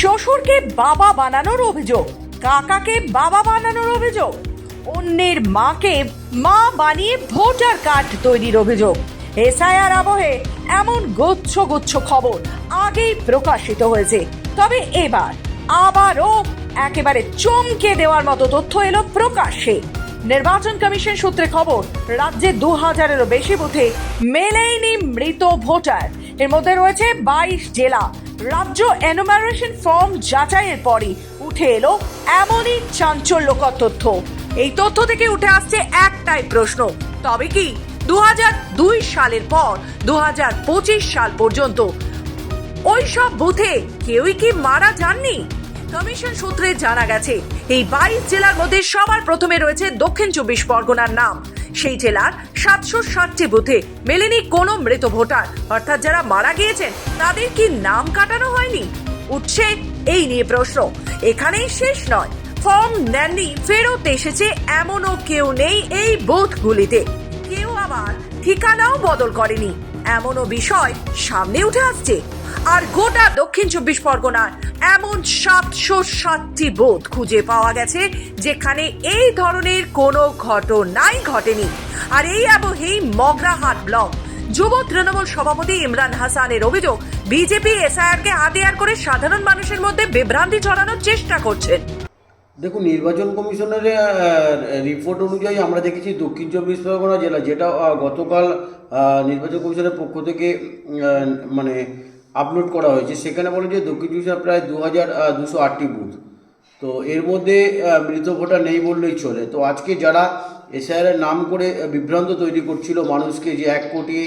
শ্বশুরকে বাবা বানানোর অভিযোগ, কাকাকে বাবা বানানোর অভিযোগ, অন্যের মাকে মা বানিয়ে ভোটার কার্ড তৈরির অভিযোগ। এসআইআর আবহে এমন গুচ্ছ গুচ্ছ খবর আগেই প্রকাশিত হয়েছে। তবে এবার আবারও একেবারে চমকে দেওয়ার মতো তথ্য এলো প্রকাশ্যে। নির্বাচন কমিশন সূত্রে খবর, রাজ্যে দু হাজারেরও বেশি বুথে মেলেইনি মৃত ভোটার। এর মধ্যে রয়েছে বাইশ জেলা। রাজ্য এনুমারেশন ফর্ম যাচাইয়ের পরই উঠে এলো এমনই চাঞ্চল্যকর তথ্য। এই তথ্য থেকে উঠে আসছে একটাই প্রশ্ন, তবে কি দু দুই সালের পর দু হাজার পঁচিশ সাল পর্যন্ত ওই সব বুথে কেউই কি মারা যাননি? কমিশন সূত্রে জানা গেছে, এই বাইশ জেলার মধ্যে সবার প্রথমে রয়েছে দক্ষিণ চব্বিশ পরগনার নাম। সেই জেলার সাতশো ষাটটি বুথে মেলেনি কোনো মৃত ভোটার। অর্থাৎ যারা মারা গিয়েছেন, তাদের কি নাম কাটানো হয়নি? উঠছে এই নিয়ে প্রশ্ন। এখানেই শেষ নয়। ফর্ম নেননি, ফেরত এসেছে এমনও কেউ নেই এই বুথগুলিতে। কেউ আবার ঠিকানাও বদল করেনি। এমনও বিষয় সামনে উঠে আসছে। আর গোটা দক্ষিণ চব্বিশ পরগনার এমন সাতশো সাতটি বোধ খুঁজে পাওয়া গেছে, যেখানে এই ধরনের কোনো ঘটনাই ঘটেনি। আর এই আবহেই মগরাহাট ব্লক, যুব তৃণমূল সভাপতি ইমরান হাসানের অভিযোগ, বিজেপি এসআইআরকে হাতিয়ার করে সাধারণ মানুষের মধ্যে বিভ্রান্তি ছড়ানোর চেষ্টা করছেন দেখুন, নির্বাচন কমিশনের রিপোর্ট অনুযায়ী আমরা দেখেছি দক্ষিণ চব্বিশ পরগনা জেলা, যেটা গতকাল নির্বাচন কমিশনের পক্ষ থেকে মানে আপলোড করা হয়েছে। সেখানে বলে যে দক্ষিণ চব্বিশ প্রায় দু হাজার দুশো আটটি বুথ তো এর মধ্যে মৃত ভোটার নেই বললেই চলে। তো আজকে যারা এসআইআর নাম করে বিভ্রান্ত তৈরি করছিল মানুষকে যে এক কোটি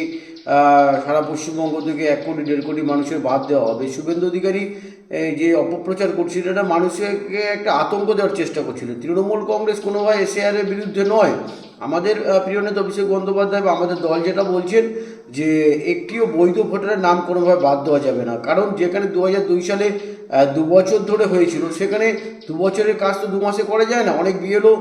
সারা পশ্চিমবঙ্গ থেকে এক কোটি, দেড় কোটি মানুষের বাদ দেওয়া হবে, শুভেন্দু অধিকারী যে অপপ্রচার করছিল, এটা মানুষকে একটা আতঙ্ক দেওয়ার চেষ্টা করছিল। তৃণমূল কংগ্রেস কোনোভাবে এসআইআর এর বিরুদ্ধে নয়। আমাদের প্রিয় নেতা অভিষেক বন্দ্যোপাধ্যায় বা আমাদের দল যেটা বলছেন যে একটিও বৈধ ভোটারের নাম কোনোভাবে বাদ দেওয়া যাবে না। কারণ যেখানে দু হাজার দুই সালে দু বছর ধরে হয়েছিল, সেখানে দু বছরের কাজ তো দু মাসে করা যায় না। অনেক বিএলও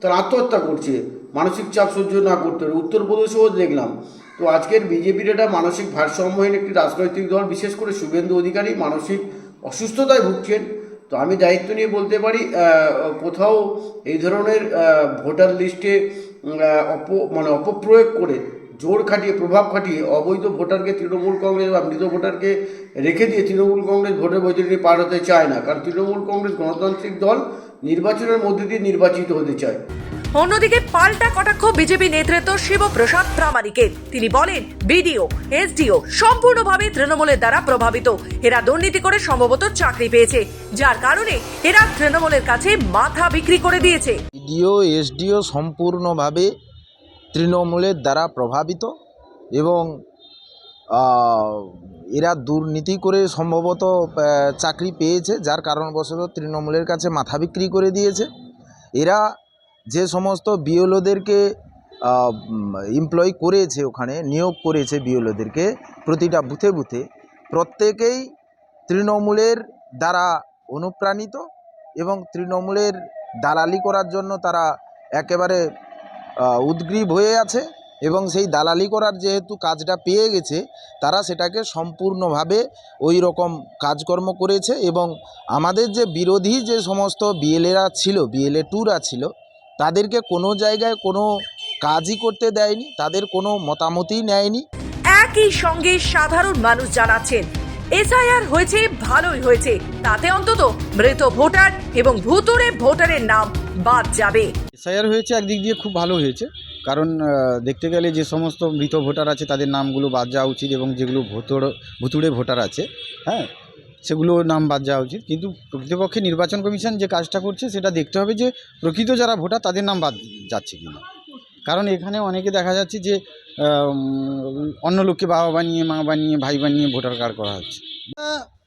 তার আত্মহত্যা করছে, মানসিক চাপ সহ্য না করতে পারে উত্তরপ্রদেশেও দেখলাম। তো আজকের বিজেপির এটা মানসিক ভারসাম্যহীন একটি রাজনৈতিক দল, বিশেষ করে শুভেন্দু অধিকারী, মানসিক অসুস্থতায় ভুগছেন। তো আমি দায়িত্ব নিয়ে বলতে পারি কোথাও এই ধরনের ভোটার লিস্টে অপ মানে অপপ্রয়োগ করে জোর খাটিয়ে প্রভাব খাটিয়ে অবৈধ ভোটারকে তৃণমূল কংগ্রেস বা মৃত ভোটারকে রেখে দিয়ে তৃণমূল কংগ্রেস ভোটের বৈধটি পার হতে চায় না। কারণ তৃণমূল কংগ্রেস গণতান্ত্রিক দল নির্বাচনের মধ্যে দিয়ে নির্বাচিত হতে চায়। অন্যদিকে পাল্টা কটাক্ষ বিজেপি নেতৃত্ব শিবপ্রসাদ প্রামাণিকের তিনি বলেন বিডিও এসডিও সম্পূর্ণভাবে তৃণমূলের দ্বারা প্রভাবিত। এরা দুর্নীতি করে সম্ভবত চাকরি পেয়েছে। যার কারণে এরা তৃণমূলের কাছে মাথা বিক্রি করে দিয়েছে। ডিও এসডিও সম্পূর্ণভাবে তৃণমূলের দ্বারা প্রভাবিত এবং এরা দুর্নীতি করে সম্ভবত চাকরি পেয়েছে, যার কারণবশত তৃণমূলের কাছে মাথা বিক্রি করে দিয়েছে। এরা যে সমস্ত বিওলোদেরকে এমপ্লয় করেছে ওখানে, নিয়োগ করেছে বিওলোদেরকে প্রতিটা বুথে বুথে, প্রত্যেকেই তৃণমূলের দ্বারা অনুপ্রাণিত এবং তৃণমূলের দালালি করার জন্য তারা একেবারে উদ্গ্রীব হয়ে আছে এবং সেই দালালি করার যেহেতু কাজটা পেয়ে গেছে, তারা সেটাকে সম্পূর্ণভাবে ওই রকম কাজকর্ম করেছে এবং আমাদের যে বিরোধী যে সমস্ত বিএলএরা ছিল, বিএলএ টুরা ছিল, তাদেরকে কোনো জায়গায় কোনো কাজই করতে দেয়নি, তাদের কোনো মতামতই নেয়নি। একই সঙ্গে সাধারণ মানুষ জানাচ্ছেন এসআইআর হয়েছে, ভালোই হয়েছে। তাতে অন্তত মৃত ভোটার এবং ভুতুরে ভোটারের নাম বাদ যাবে। এসআইআর হয়েছে একদিক দিয়ে খুব ভালো হয়েছে, কারণ দেখতে গেলে যে সমস্ত মৃত ভোটার আছে, তাদের নামগুলো বাদ যাওয়া উচিত এবং যেগুলো ভোটর ভুতুড়ে ভোটার আছে হ্যাঁ সেগুলো নাম বাদ যাওয়া উচিত। কিন্তু প্রকৃতপক্ষে নির্বাচন কমিশন যে কাজটা করছে, সেটা দেখতে হবে যে প্রকৃত যারা ভোটার, তাদের নাম বাদ যাচ্ছে কিনা। কারণ এখানে অনেকে দেখা যাচ্ছে যে অন্য লোককে বাবা বানিয়ে মা বানিয়ে ভাই বানিয়ে ভোটার কার্ড করা হচ্ছে।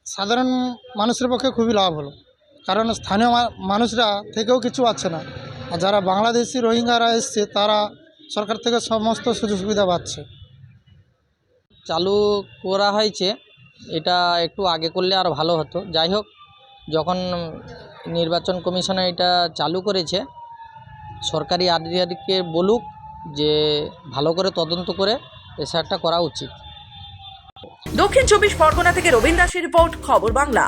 সাধারণ মানুষের পক্ষে খুবই লাভ হলো কারণ স্থানীয় মা- মানুষরা থেকেও কিছু আছে না। আর যারা বাংলাদেশি রোহিঙ্গারা এসছে তারা সরকার থেকে সমস্ত সুযোগ সুবিধা পাচ্ছে। চালু করা হয়েছে। এটা একটু আগে করলে আর ভালো হতো। যাই হোক যখন নির্বাচন কমিশনে এটা চালু করেছে সরকারি আধিকারিককে বলুক যে ভালো করে তদন্ত করে এসআরটা করা উচিত। দক্ষিণ চব্বিশ পরগনা থেকে রবীন্দ্র রিপোর্ট, খবর বাংলা।